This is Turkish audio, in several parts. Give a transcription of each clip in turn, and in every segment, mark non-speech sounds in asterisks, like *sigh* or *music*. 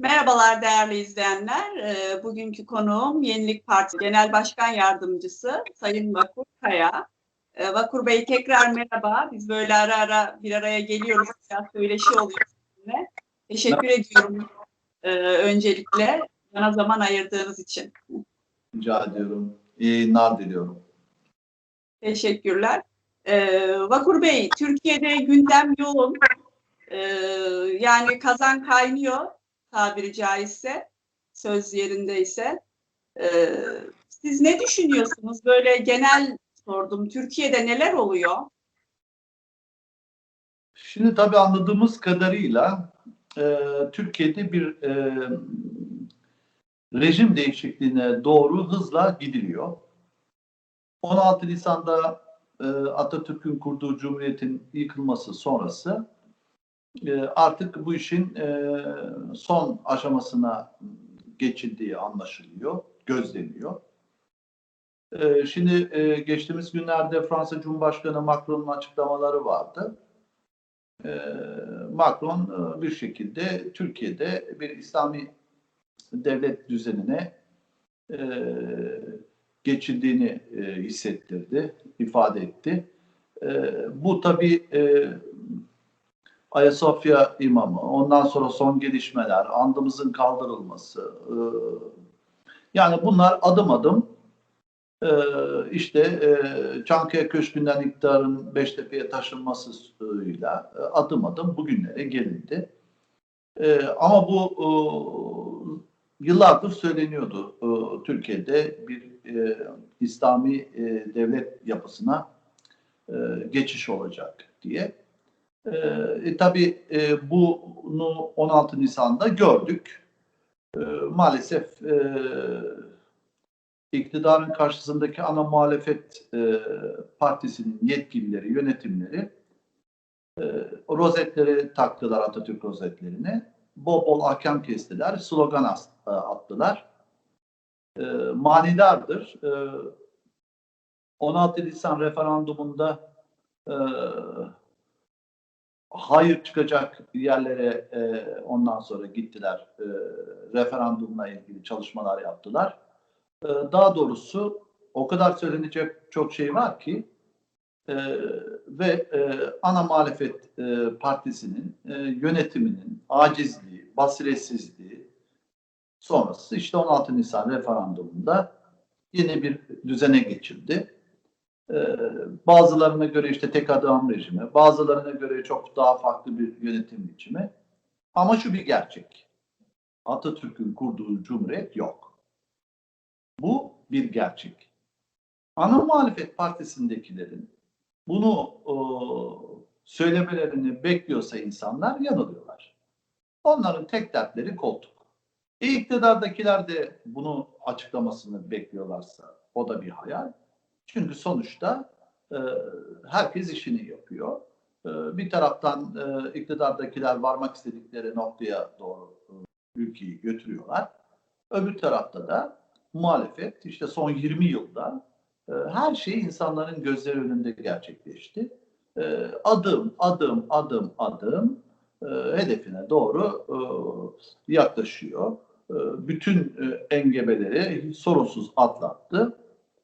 Merhabalar değerli izleyenler. Ee, Bugünkü konuğum Yenilik Partisi Genel Başkan Yardımcısı Sayın Vakur Kaya. Ee, Vakur Bey tekrar merhaba. Biz böyle ara ara bir araya geliyoruz. Biraz söyleşi oluyor sizinle. Teşekkür ediyorum ee, öncelikle bana zaman ayırdığınız için. Rica ediyorum. İyi yayınlar diliyorum. Teşekkürler. Ee, Vakur Bey, Türkiye'de gündem yoğun. Yani kazan kaynıyor tabiri caizse, söz yerindeyse. Ee, siz ne düşünüyorsunuz? Böyle genel sordum. Türkiye'de neler oluyor? Şimdi tabii anladığımız kadarıyla e, Türkiye'de bir e, rejim değişikliğine doğru hızla gidiliyor. 16 Nisan'da e, Atatürk'ün kurduğu Cumhuriyet'in yıkılması sonrası e, artık bu işin e, son aşamasına geçildiği anlaşılıyor, gözleniyor. E, şimdi e, geçtiğimiz günlerde Fransa Cumhurbaşkanı Macron'un açıklamaları vardı. E, Macron e, bir şekilde Türkiye'de bir İslami devlet düzenine geçildiğini e, hissettirdi, ifade etti. Bu tabii Ayasofya imamı, ondan sonra son gelişmeler, andımızın kaldırılması, e, yani bunlar adım adım e, işte e, Çankaya Köşkü'nden iktidarın Beştepe'ye taşınmasıyla adım adım bugünlere gelindi. Ama bu yıllardır söyleniyordu Türkiye'de bir İslami devlet yapısına geçiş olacak diye. E, e, tabii e, bunu 16 Nisan'da gördük. E, maalesef e, iktidarın karşısındaki ana muhalefet e, partisinin yetkilileri, yönetimleri e, rozetleri taktılar Atatürk rozetlerini. Bol bol ahkam kestiler, slogan e, attılar. E, manidardır. E, 16 Nisan referandumunda e, hayır çıkacak yerlere e, ondan sonra gittiler. E, referandumla ilgili çalışmalar yaptılar. E, daha doğrusu o kadar söylenecek çok şey var ki e, ve e, ana muhalefet e, partisinin e, yönetiminin acizliği, basiretsizliği sonrası işte 16 Nisan referandumunda yeni bir düzene geçildi. Ee, bazılarına göre işte tek adam rejimi, bazılarına göre çok daha farklı bir yönetim biçimi. Ama şu bir gerçek. Atatürk'ün kurduğu cumhuriyet yok. Bu bir gerçek. Ana muhalefet partisindekilerin bunu e, söylemelerini bekliyorsa insanlar yanılıyorlar. Onların tek dertleri koltuk. E, iktidardakiler de bunu açıklamasını bekliyorlarsa o da bir hayal. Çünkü sonuçta e, herkes işini yapıyor. E, bir taraftan e, iktidardakiler varmak istedikleri noktaya doğru e, ülkeyi götürüyorlar. Öbür tarafta da muhalefet işte son 20 yılda e, her şey insanların gözleri önünde gerçekleşti. E, adım adım adım adım e, hedefine doğru e, yaklaşıyor. E, bütün e, engebeleri sorunsuz atlattı.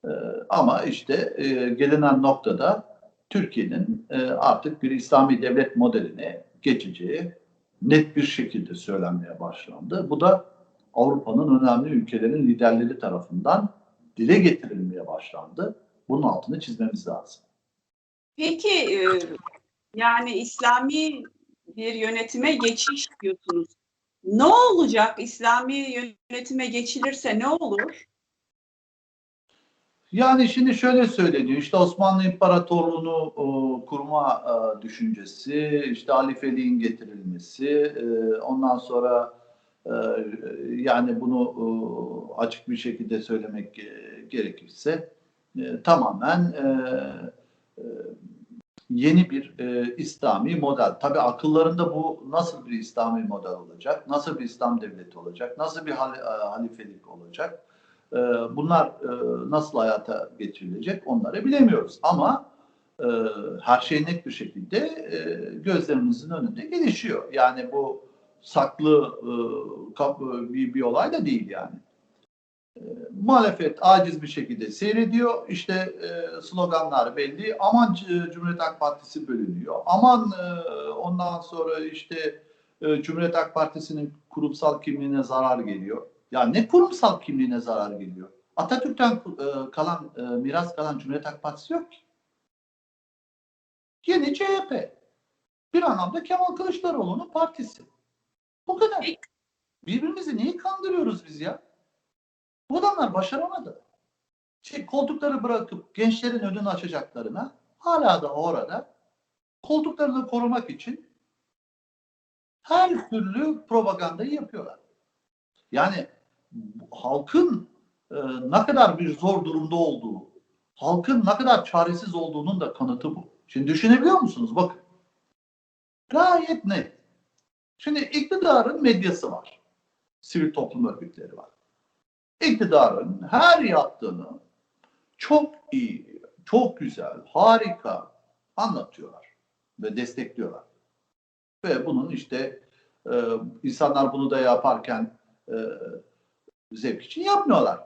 Ee, ama işte e, gelinen noktada Türkiye'nin e, artık bir İslami devlet modeline geçeceği net bir şekilde söylenmeye başlandı. Bu da Avrupa'nın önemli ülkelerin liderleri tarafından dile getirilmeye başlandı. Bunun altını çizmemiz lazım. Peki e, yani İslami bir yönetime geçiş diyorsunuz. Ne olacak? İslami yönetime geçilirse ne olur? Yani şimdi şöyle söyleniyor işte Osmanlı İmparatorluğu'nu e, kurma e, düşüncesi, işte halifeliğin getirilmesi, e, ondan sonra e, yani bunu e, açık bir şekilde söylemek e, gerekirse e, tamamen e, e, yeni bir e, İslami model. Tabi akıllarında bu nasıl bir İslami model olacak, nasıl bir İslam devleti olacak, nasıl bir hal, e, halifelik olacak? Ee, bunlar e, nasıl hayata geçirilecek onları bilemiyoruz. Ama e, her şey net bir şekilde e, gözlerimizin önünde gelişiyor. Yani bu saklı bir, bir olay da değil yani. E, muhalefet aciz bir şekilde seyrediyor. İşte sloganlar belli. Aman Cumhuriyet Halk Partisi bölünüyor. Aman ondan sonra işte Cumhuriyet Halk Partisi'nin kurumsal kimliğine zarar geliyor. Ya ne kurumsal kimliğine zarar geliyor? Atatürk'ten e, kalan e, miras kalan Cumhuriyet Halk Partisi yok ki. Yeni CHP. Bir anlamda Kemal Kılıçdaroğlu'nun partisi. Bu kadar. Birbirimizi niye kandırıyoruz biz ya? Bu adamlar başaramadı. Şey, koltukları bırakıp gençlerin önünü açacaklarına hala da orada koltuklarını korumak için her türlü propagandayı yapıyorlar. Yani halkın e, ne kadar bir zor durumda olduğu, halkın ne kadar çaresiz olduğunun da kanıtı bu. Şimdi düşünebiliyor musunuz? Bakın. Gayet net. Şimdi iktidarın medyası var. Sivil toplum örgütleri var. İktidarın her yaptığını çok iyi, çok güzel, harika anlatıyorlar ve destekliyorlar. Ve bunun işte e, insanlar bunu da yaparken e, zevk için yapmıyorlar.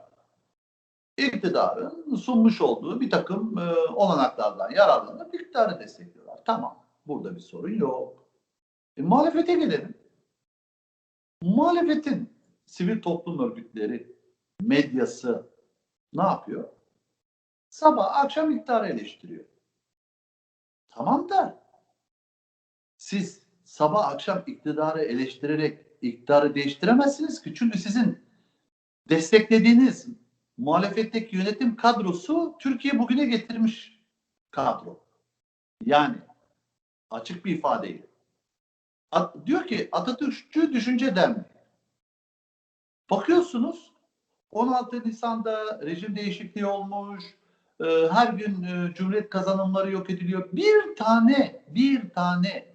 İktidarın sunmuş olduğu bir takım e, olanaklardan yararlanıp iktidarı destekliyorlar. Tamam. Burada bir sorun yok. E, muhalefete gelelim. Muhalefetin sivil toplum örgütleri, medyası ne yapıyor? Sabah akşam iktidarı eleştiriyor. Tamam da siz sabah akşam iktidarı eleştirerek iktidarı değiştiremezsiniz ki. Çünkü sizin desteklediğiniz muhalefetteki yönetim kadrosu Türkiye bugüne getirmiş kadro. Yani açık bir ifadeyle. At- diyor ki Atatürkçü Düşünce Derneği. Bakıyorsunuz 16 Nisan'da rejim değişikliği olmuş. e, Her gün e, Cumhuriyet kazanımları yok ediliyor. Bir tane, bir tane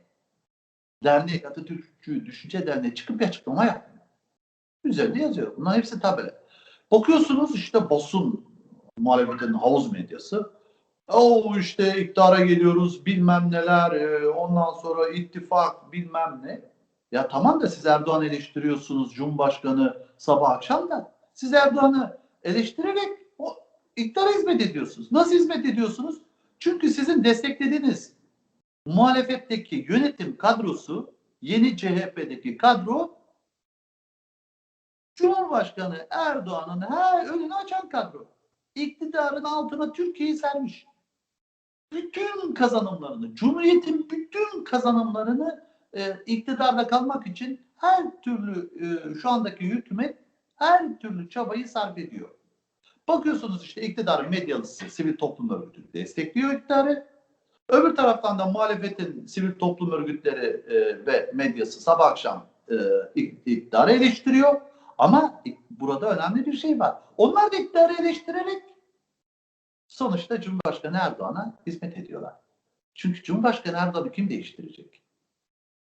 dernek Atatürkçü Düşünce Derneği çıkıp bir açıklama yapmıyor. Üzerinde yazıyor. Bunların hepsi tabela. Bakıyorsunuz işte basın muhalefetin havuz medyası. O işte iktidara geliyoruz bilmem neler e, ondan sonra ittifak bilmem ne. Ya tamam da siz Erdoğan eleştiriyorsunuz Cumhurbaşkanı sabah akşam da siz Erdoğan'ı eleştirerek o iktidara hizmet ediyorsunuz. Nasıl hizmet ediyorsunuz? Çünkü sizin desteklediğiniz muhalefetteki yönetim kadrosu yeni CHP'deki kadro Cumhurbaşkanı Erdoğan'ın her önünü açan kadro. İktidarın altına Türkiye'yi sermiş. Bütün kazanımlarını, Cumhuriyet'in bütün kazanımlarını e, iktidarda kalmak için her türlü e, şu andaki hükümet her türlü çabayı sarf ediyor. Bakıyorsunuz işte iktidarın medyalısı, sivil toplum örgütü destekliyor iktidarı. Öbür taraftan da muhalefetin sivil toplum örgütleri e, ve medyası sabah akşam e, ik- iktidarı eleştiriyor. Ama ik- burada önemli bir şey var. Onlar da iktidarı eleştirerek sonuçta Cumhurbaşkanı Erdoğan'a hizmet ediyorlar. Çünkü Cumhurbaşkanı Erdoğan'ı kim değiştirecek?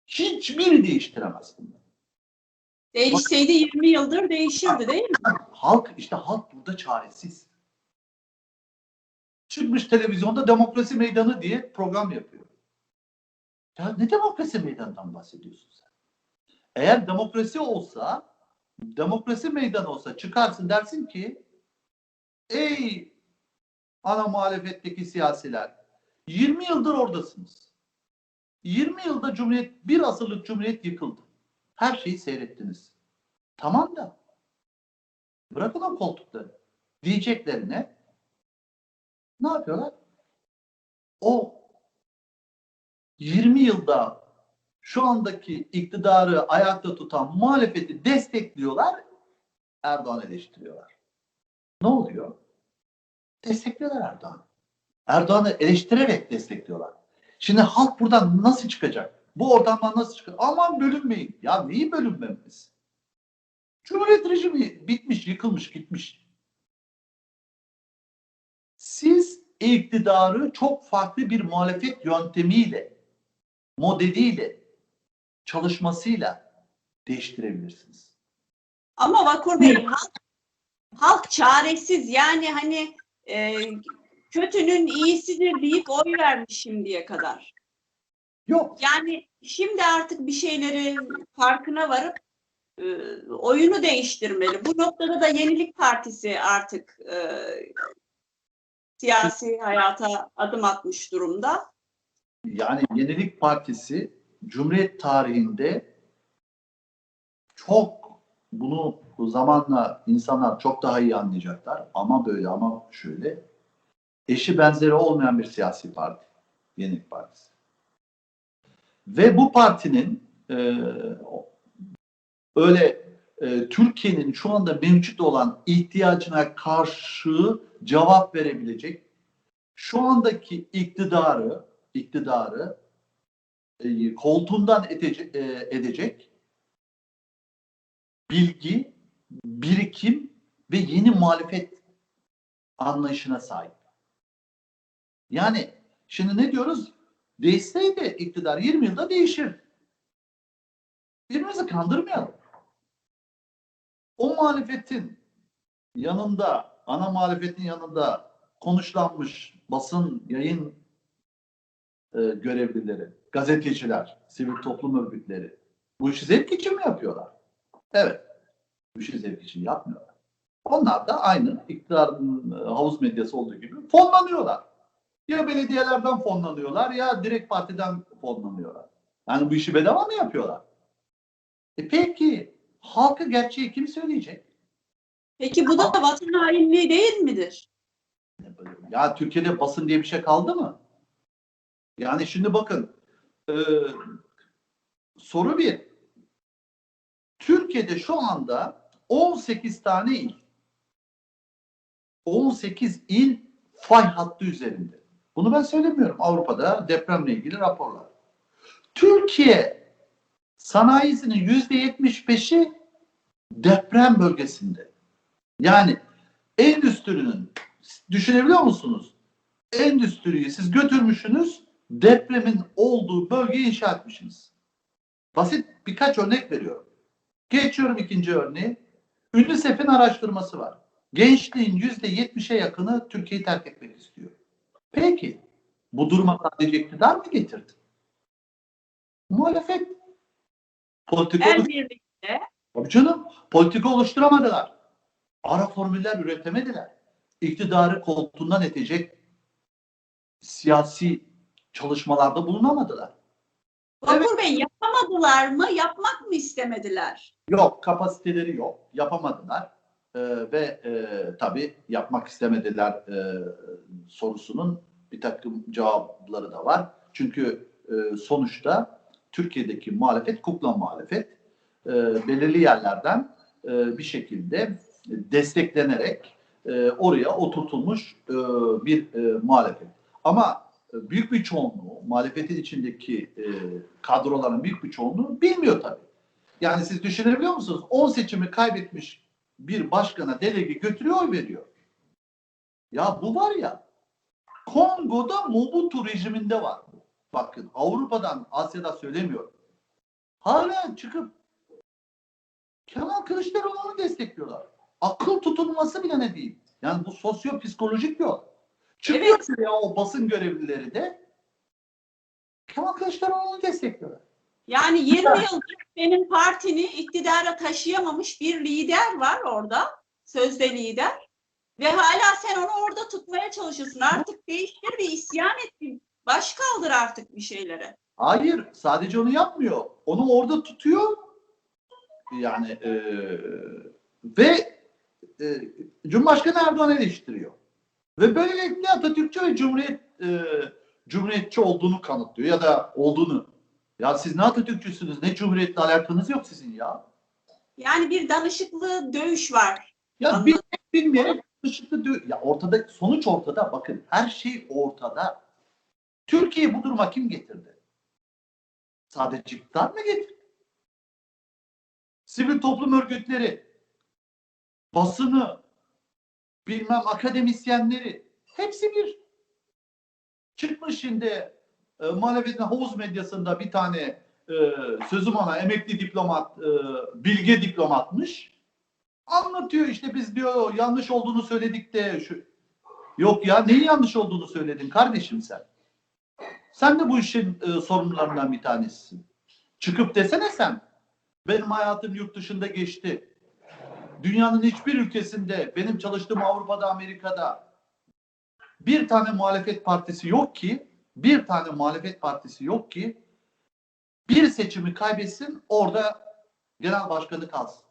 Hiçbiri değiştiremez bunu. Değişseydi 20 yıldır değişirdi değil mi? *laughs* Halk işte halk burada çaresiz. Çıkmış televizyonda demokrasi meydanı diye program yapıyor. Ya ne demokrasi meydanından bahsediyorsun sen? Eğer demokrasi olsa, demokrasi meydanı olsa çıkarsın dersin ki ey ana muhalefetteki siyasiler 20 yıldır oradasınız. 20 yılda Cumhuriyet, bir asırlık Cumhuriyet yıkıldı. Her şeyi seyrettiniz. Tamam da Bırakın o koltukları. Diyeceklerine ne yapıyorlar? O 20 yılda şu andaki iktidarı ayakta tutan muhalefeti destekliyorlar. Erdoğan eleştiriyorlar. Ne oluyor? Destekliyorlar Erdoğan. Erdoğan'ı eleştirerek destekliyorlar. Şimdi halk buradan nasıl çıkacak? Bu ortamdan nasıl çıkacak? Aman bölünmeyin. Ya neyi bölünmemiz? Cumhuriyet rejimi bitmiş, yıkılmış, gitmiş. Siz iktidarı çok farklı bir muhalefet yöntemiyle, modeliyle, çalışmasıyla değiştirebilirsiniz. Ama Vakur Bey halk, halk çaresiz yani hani e, kötünün iyisidir deyip oy vermiş şimdiye kadar. Yok. Yani şimdi artık bir şeylerin farkına varıp e, oyunu değiştirmeli. Bu noktada da Yenilik Partisi artık e, siyasi hayata adım atmış durumda. Yani Yenilik Partisi Cumhuriyet tarihinde çok bunu bu zamanla insanlar çok daha iyi anlayacaklar. Ama böyle ama şöyle eşi benzeri olmayan bir siyasi parti. Yenilik Partisi. Ve bu partinin e, öyle e, Türkiye'nin şu anda mevcut olan ihtiyacına karşı cevap verebilecek şu andaki iktidarı iktidarı e, koltuğundan edecek, e, edecek bilgi, birikim ve yeni muhalefet anlayışına sahip. Yani şimdi ne diyoruz? Değişseydi iktidar 20 yılda değişir. Birbirimizi kandırmayalım. O muhalefetin yanında, ana muhalefetin yanında konuşlanmış basın, yayın e, görevlileri, gazeteciler, sivil toplum örgütleri bu işi zevk için mi yapıyorlar? Evet. Bu işi zevk için yapmıyorlar. Onlar da aynı iktidarın e, havuz medyası olduğu gibi fonlanıyorlar. Ya belediyelerden fonlanıyorlar ya direkt partiden fonlanıyorlar. Yani bu işi bedava mı yapıyorlar? E peki halka gerçeği kim söyleyecek? Peki bu da vatan hainliği değil midir? Ya Türkiye'de basın diye bir şey kaldı mı? Yani şimdi bakın e, soru bir. Türkiye'de şu anda 18 tane il. 18 il fay hattı üzerinde. Bunu ben söylemiyorum. Avrupa'da depremle ilgili raporlar. Türkiye sanayisinin yüzde 75'i deprem bölgesinde. Yani endüstrinin düşünebiliyor musunuz? Endüstriyi siz götürmüşsünüz depremin olduğu bölgeyi inşa etmişsiniz. Basit birkaç örnek veriyorum. Geçiyorum ikinci örneği. UNICEF'in araştırması var. Gençliğin yüzde yetmişe yakını Türkiye'yi terk etmek istiyor. Peki bu duruma sadece iktidar mı getirdi? Muhalefet. Politika El birliğiyle Tabii canım. Politika oluşturamadılar. Ara formüller üretemediler. İktidarı koltuğundan etecek siyasi çalışmalarda bulunamadılar. Vakur Bey yapamadılar mı? Yapmak mı istemediler? Yok, kapasiteleri yok. Yapamadılar. Ee, ve e, tabii yapmak istemediler e, sorusunun bir takım cevapları da var. Çünkü e, sonuçta Türkiye'deki muhalefet kukla muhalefet. E, belirli yerlerden e, bir şekilde desteklenerek e, oraya oturtulmuş e, bir e, muhalefet. Ama büyük bir çoğunluğu, muhalefetin içindeki e, kadroların büyük bir çoğunluğu bilmiyor tabii. Yani siz düşünebiliyor musunuz? 10 seçimi kaybetmiş bir başkana delege götürüyor oy veriyor. Ya bu var ya Kongo'da Mobutu rejiminde var. Bakın Avrupa'dan Asya'da söylemiyorum. Hala çıkıp Kemal Kılıçdaroğlu'nu destekliyorlar. Akıl tutulması bile ne değil. Yani bu sosyo-psikolojik yol. Çıkıyor ya o basın görevlileri de Kemal Kılıçdaroğlu'nu destekliyorlar. Yani 20 yıldır senin partini iktidara taşıyamamış bir lider var orada. Sözde lider. Ve hala sen onu orada tutmaya çalışıyorsun. Artık değiştir bir isyan et. Baş kaldır artık bir şeylere. Hayır, sadece onu yapmıyor. Onu orada tutuyor. Yani e, ve e, Cumhurbaşkanı Erdoğan eleştiriyor. Ve böylelikle Atatürkçü ve Cumhuriyet e, Cumhuriyetçi olduğunu kanıtlıyor ya da olduğunu. Ya siz ne Atatürkçüsünüz, ne Cumhuriyet'le alakanız yok sizin ya. Yani bir danışıklı dövüş var. Ya bir bilmeyerek dışında dö- ya ortada sonuç ortada bakın her şey ortada. Türkiye bu duruma kim getirdi? Sadece iktidar mı getirdi? Sivil toplum örgütleri, basını, bilmem akademisyenleri hepsi bir. Çıkmış şimdi e, muhalefetin havuz medyasında bir tane e, sözüm ona emekli diplomat, e, bilge diplomatmış anlatıyor işte biz diyor yanlış olduğunu söyledik de şu yok ya neyin yanlış olduğunu söyledin kardeşim sen? Sen de bu işin e, sorumlularından bir tanesisin. Çıkıp desene sen. Benim hayatım yurt dışında geçti. Dünyanın hiçbir ülkesinde, benim çalıştığım Avrupa'da, Amerika'da bir tane muhalefet partisi yok ki, bir tane muhalefet partisi yok ki bir seçimi kaybetsin, orada genel başkanı kalsın.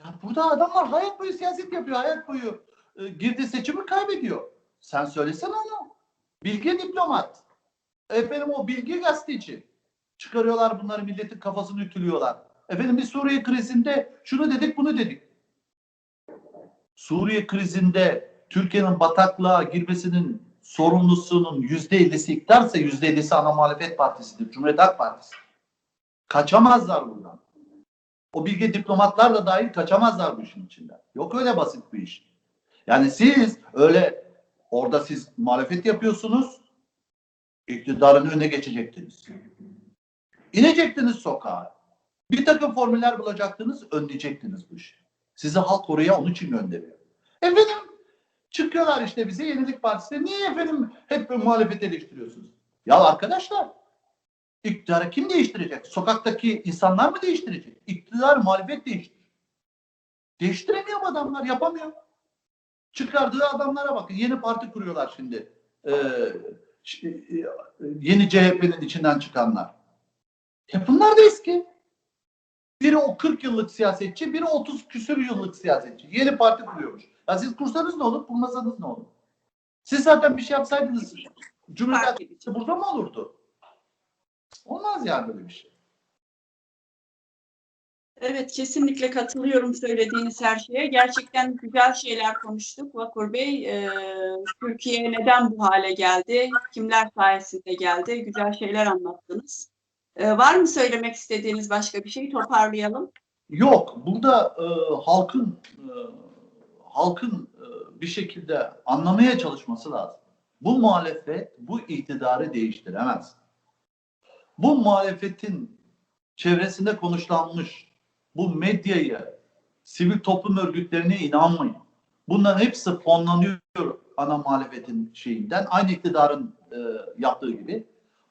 Ya burada adamlar hayat boyu siyaset yapıyor, hayat boyu e, girdi seçimi kaybediyor. Sen söylesene onu. Bilge diplomat. Efendim o bilgi gazeteci. Çıkarıyorlar bunları milletin kafasını ütülüyorlar. Efendim biz Suriye krizinde şunu dedik bunu dedik. Suriye krizinde Türkiye'nin bataklığa girmesinin sorumlusunun yüzde ellisi iktidarsa yüzde ellisi ana muhalefet partisidir. Cumhuriyet Halk Partisi. Kaçamazlar buradan. O bilge diplomatlar da dahil kaçamazlar bu işin içinden. Yok öyle basit bir iş. Yani siz öyle orada siz muhalefet yapıyorsunuz iktidarın önüne geçecektiniz. İnecektiniz sokağa. Bir takım formüller bulacaktınız, önleyecektiniz bu işi. Sizi halk oraya onun için gönderiyor. Efendim çıkıyorlar işte bize Yenilik Partisi'ne. Niye efendim hep bir muhalefet eleştiriyorsunuz? Ya arkadaşlar iktidarı kim değiştirecek? Sokaktaki insanlar mı değiştirecek? İktidar muhalefet değiştirir. Değiştiremiyor adamlar, yapamıyor. Çıkardığı adamlara bakın. Yeni parti kuruyorlar şimdi. Ee, e, yeni CHP'nin içinden çıkanlar. Ya bunlar da eski. Biri o 40 yıllık siyasetçi, biri 30 küsür yıllık siyasetçi. Yeni parti kuruyormuş. Ya siz kursanız ne olur, kurmasanız ne olur? Siz zaten bir şey yapsaydınız Cumhuriyet burada mı olurdu? Olmaz yani böyle bir şey. Evet, kesinlikle katılıyorum söylediğiniz her şeye. Gerçekten güzel şeyler konuştuk Vakur Bey. Ee, Türkiye neden bu hale geldi? Kimler sayesinde geldi? Güzel şeyler anlattınız. Ee, var mı söylemek istediğiniz başka bir şey? Toparlayalım. Yok, burada e, halkın e, halkın e, bir şekilde anlamaya çalışması lazım. Bu muhalefet bu iktidarı değiştiremez. Bu muhalefetin çevresinde konuşlanmış bu medyayı, sivil toplum örgütlerine inanmayın. Bunların hepsi fonlanıyor ana muhalefetin şeyinden. Aynı iktidarın e, yaptığı gibi.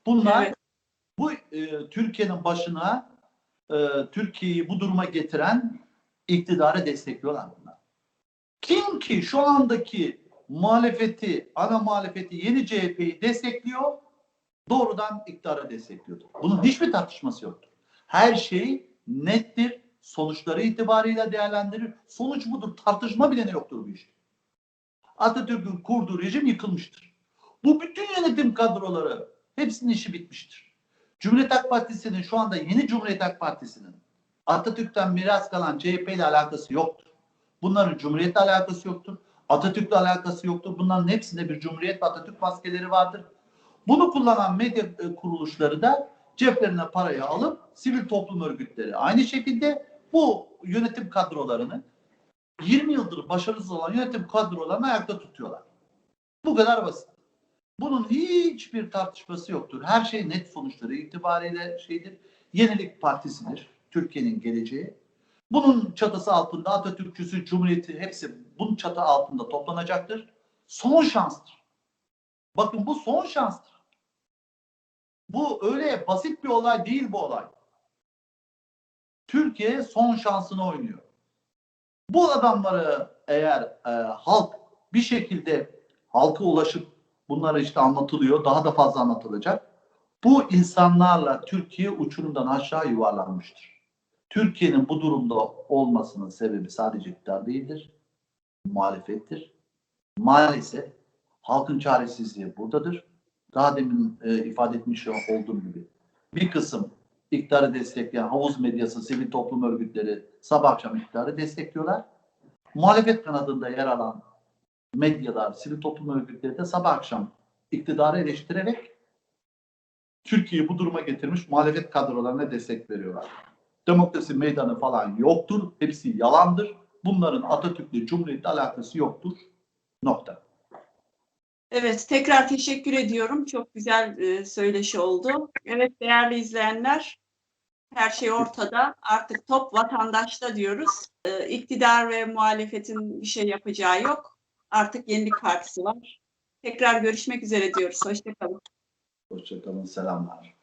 Bunlar Evet. Bu e, Türkiye'nin başına e, Türkiye'yi bu duruma getiren iktidarı destekliyorlar bunlar. Kim ki şu andaki muhalefeti, ana muhalefeti yeni CHP'yi destekliyor, doğrudan iktidarı destekliyordur. Bunun hiçbir tartışması yoktur. Her şey nettir, sonuçları itibarıyla değerlendirir. Sonuç budur, tartışma bile yoktur bu iş. Atatürk'ün kurduğu rejim yıkılmıştır. Bu bütün yönetim kadroları hepsinin işi bitmiştir. Cumhuriyet Halk Partisi'nin şu anda yeni Cumhuriyet Halk Partisi'nin Atatürk'ten miras kalan CHP ile alakası yoktur. Bunların Cumhuriyet'le alakası yoktur. Atatürk'le alakası yoktur. Bunların hepsinde bir Cumhuriyet ve Atatürk maskeleri vardır. Bunu kullanan medya e, kuruluşları da ceplerine parayı alıp sivil toplum örgütleri aynı şekilde bu yönetim kadrolarını 20 yıldır başarısız olan yönetim kadrolarını ayakta tutuyorlar. Bu kadar basit. Bunun hiçbir tartışması yoktur. Her şey net sonuçları itibariyle şeydir. Yenilik Partisi'dir. Türkiye'nin geleceği. Bunun çatısı altında Atatürkçüsü, Cumhuriyeti hepsi bunun çatı altında toplanacaktır. Son şanstır. Bakın bu son şanstır. Bu öyle basit bir olay değil bu olay. Türkiye son şansını oynuyor. Bu adamları eğer e, halk bir şekilde halka ulaşıp bunlara işte anlatılıyor, daha da fazla anlatılacak. Bu insanlarla Türkiye uçurumdan aşağı yuvarlanmıştır. Türkiye'nin bu durumda olmasının sebebi sadece iktidar değildir, muhalefettir. Maalesef halkın çaresizliği buradadır. Daha demin e, ifade etmiş olduğum gibi bir kısım iktidarı destekleyen havuz medyası, sivil toplum örgütleri sabah akşam iktidarı destekliyorlar. Muhalefet kanadında yer alan medyalar, sivil toplum örgütleri de sabah akşam iktidarı eleştirerek Türkiye'yi bu duruma getirmiş muhalefet kadrolarına destek veriyorlar. Demokrasi meydanı falan yoktur. Hepsi yalandır. Bunların Atatürk'le Cumhuriyet'le alakası yoktur. Nokta. Evet, tekrar teşekkür ediyorum. Çok güzel e, söyleşi oldu. Evet, değerli izleyenler, her şey ortada. Artık top vatandaşta diyoruz. E, iktidar ve muhalefetin bir şey yapacağı yok. Artık Yenilik Partisi var. Tekrar görüşmek üzere diyoruz. Hoşçakalın. Hoşçakalın, selamlar.